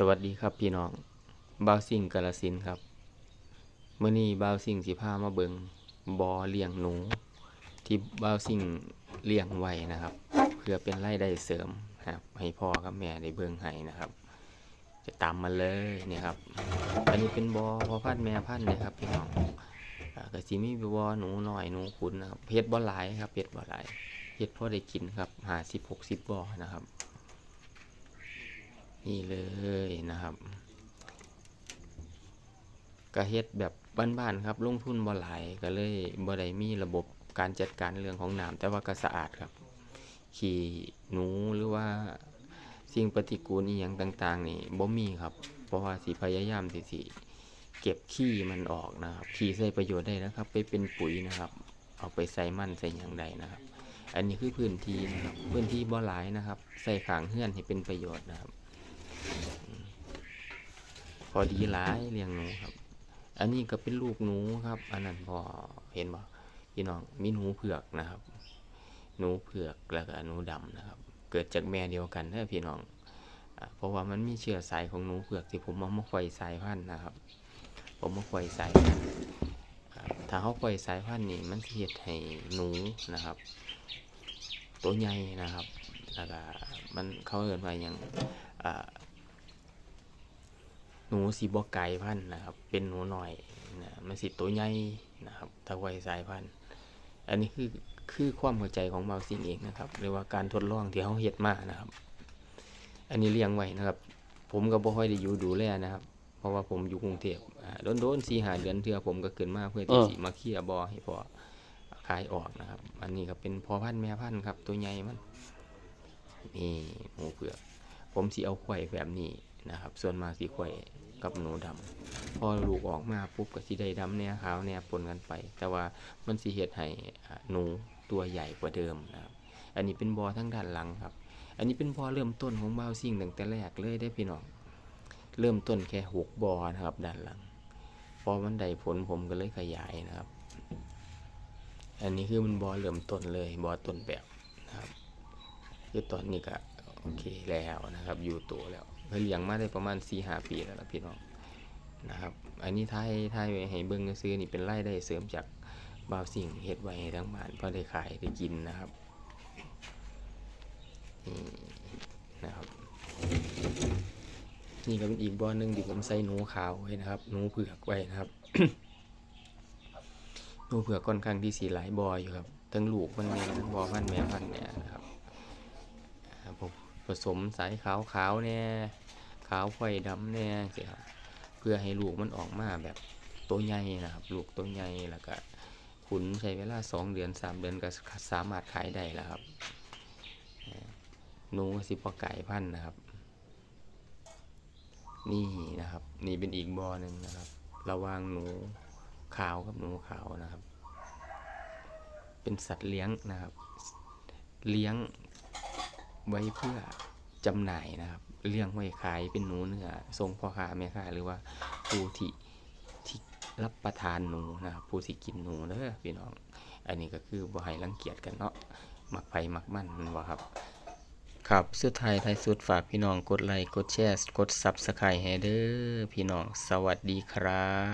สวัสดีครับพี่น้องบาวซิงกาลสินครับเมื่อนี้บาวซิงสิพามาเบิงบอเลี้ยงหนู ที่บาวซิงเลี้ยงไว้นะครับ เพื่อเป็นรายได้เสริมนะครับให้พ่อกับแม่ได้เบิงให้นะครับ จะตามมาเลยเนี่ยครับ อันนี้เป็นบอพ่อพันแม่พันนะครับพี่น้องอ่าก็สิมีบอหนูหน่อยหนูขุนนะครับเพชรบ่หลายครับเพชรบ่หลายเพชรพอได้กินครับหาสิบหกสิบบอนะครับ นี่เลยนะครับก็เฮ็ดแบบบ้านๆครับลงทุนบ่หลายก็เลยบ่ได้มีระบบการจัดการเรื่องของน้ำแต่ว่าก็สะอาดครับ ขี้หนูหรือว่าสิ่งปฏิกูลอีหยังต่าง ๆ นี่บ่มีครับ เพราะว่าสิพยายามสิสิเก็บขี้มันออกนะครับ ขี้ใช้ประโยชน์ได้นะครับ ไปเป็นปุ๋ยนะครับ เอาไปใส่มันใส่หยังใดนะครับ อันนี้คือพื้นที่นะครับพื้นที่บ่หลายนะครับ ใส่ขางเฮือนให้เป็นประโยชน์นะครับ อดีหลายเลี้ยงหนูครับ อันนี้ก็เป็นลูกหนูครับ อันนั้นพอเห็นบ่พี่น้องมีหนูเผือกนะครับ หนูเผือกแล้วก็หนูดำนะครับ เกิดจากแม่เดียวกันเด้อพี่น้องเพราะว่ามันมีเชื้อสายของหนูเผือกที่ผมเอามาไขว่สายพันธุ์นะครับ ผมมาไขว่สายพันธุ์อ่าถ้าเขาไขว่สายพันธุ์นี่มันเฮ็ดให้หนูนะครับ ตัวใหญ่นะครับแล้วก็มันเขาเอิ้นว่าหยังอ่า หนูสีบอไก่พันธุ์นะครับ เป็นหนูหน่อยนะมันสิตัวใหญ่นะครับถ้าไว้สายพันธุ์อันนี้คือคือความเข้าใจของเบาซิงเองนะครับ หรือว่าการทดลองที่เขาเฮ็ดมานะครับ อันนี้เลี้ยงไว้นะครับ ผมก็บ่ค่อยได้อยู่ดูแลนะครับ เพราะว่าผมอยู่กรุงเทพอ่าโดนๆสี่หาเดือนเทื่อผมก็ขึ้นมาเพื่อที่เออสิมาเคลียร์บอให้พอขายออกนะครับ อันนี้ก็เป็นพอพันธุ์แม่พันธุ์ครับ ตัวใหญ่มันนี่หมูเผือกผมสิเอาไข่แบบนี้ นะครับ ส่วนมากสิไข่อยกับหนูดำพอลูกออกมาปุ๊บก็สิได้ดำแหน่ยขาวแหน่ยปนกันไป แต่ว่ามันสิเฮ็ดให้หนูตัวใหญ่กว่าเดิมนะครับ อันนี้เป็นบอทั้งด้านหลังครับ อันนี้เป็นบอเริ่มต้นของบาวซิ่งตั้งแต่แรกเลยได้พี่น้อง เริ่มต้นแค่หกบอนะครับ ด้านหลัง พอมันได้ผลผมก็เลยขยายนะครับ อันนี้คือมันบอเริ่มต้นเลยบอต้นแบบนะครับ คือตอนนี้ก็โอเคแล้วนะครับ อยู่ตัวแล้ว เพิ่นเลี้ยงมาได้ประมาณ4-5หปีแล้วล่ะพี่น้องนะครับ อันนี้ท้ายท้ายไว้ให้เบิ่งซื้อนี่เป็นไรายได้เสริมจากบ่าวสิ่งเฮ็ดไว้ให้ทั้งบ้านพอได้ขายได้กินนะครับนี่นะครับนี่ก็เป็นอีกบ่อหนึงที่ผมใส่หนูขาวไว้นะครับหนูเผือกไว้นะครับหนูเผือกค่อนข้างที่สีหลายบ่ออยู่ครับทั้งลูกมันแม่ทั้งบ่อพันแม่พันเนี่ยนะครับ ผสมสายขาวขาวๆเนี่ยขาวไฟดำเนี่ยสิครับเพื่อให้ลูกมันออกมาแบบตัวใหญ่นะครับ ลูกตัวใหญ่แล้วก็ขุนใช้เวลาสองเดือนสามเดือนก็สามารถขายได้แล้วครับหนูสิบไก่พันธุ์นะครับ นี่นะครับ นี่เป็นอีกบ่อหนึ่งนะครับ ระวางหนูขาวกับหนูขาวนะครับ เป็นสัตว์เลี้ยงนะครับ เลี้ยง ไว้เพื่อจำหน่ายนะครับ เลี้ยงไว้ขายเป็นหนูเนื้อส่งพ่อค้าแม่ค้าหรือว่าผู้ที่ที่รับประทานหนูนะครับผู้ที่กินหนูเด้อพี่น้อง อันนี้ก็คือบ่ให้รังเกียจกันเนาะมักไผมักมันแม่นบ่ครับครับสุดท้ายท้ายสุดฝากพี่น้องกดไลค์กดแชร์กด Subscribe ให้เด้อพี่น้องสวัสดีครับ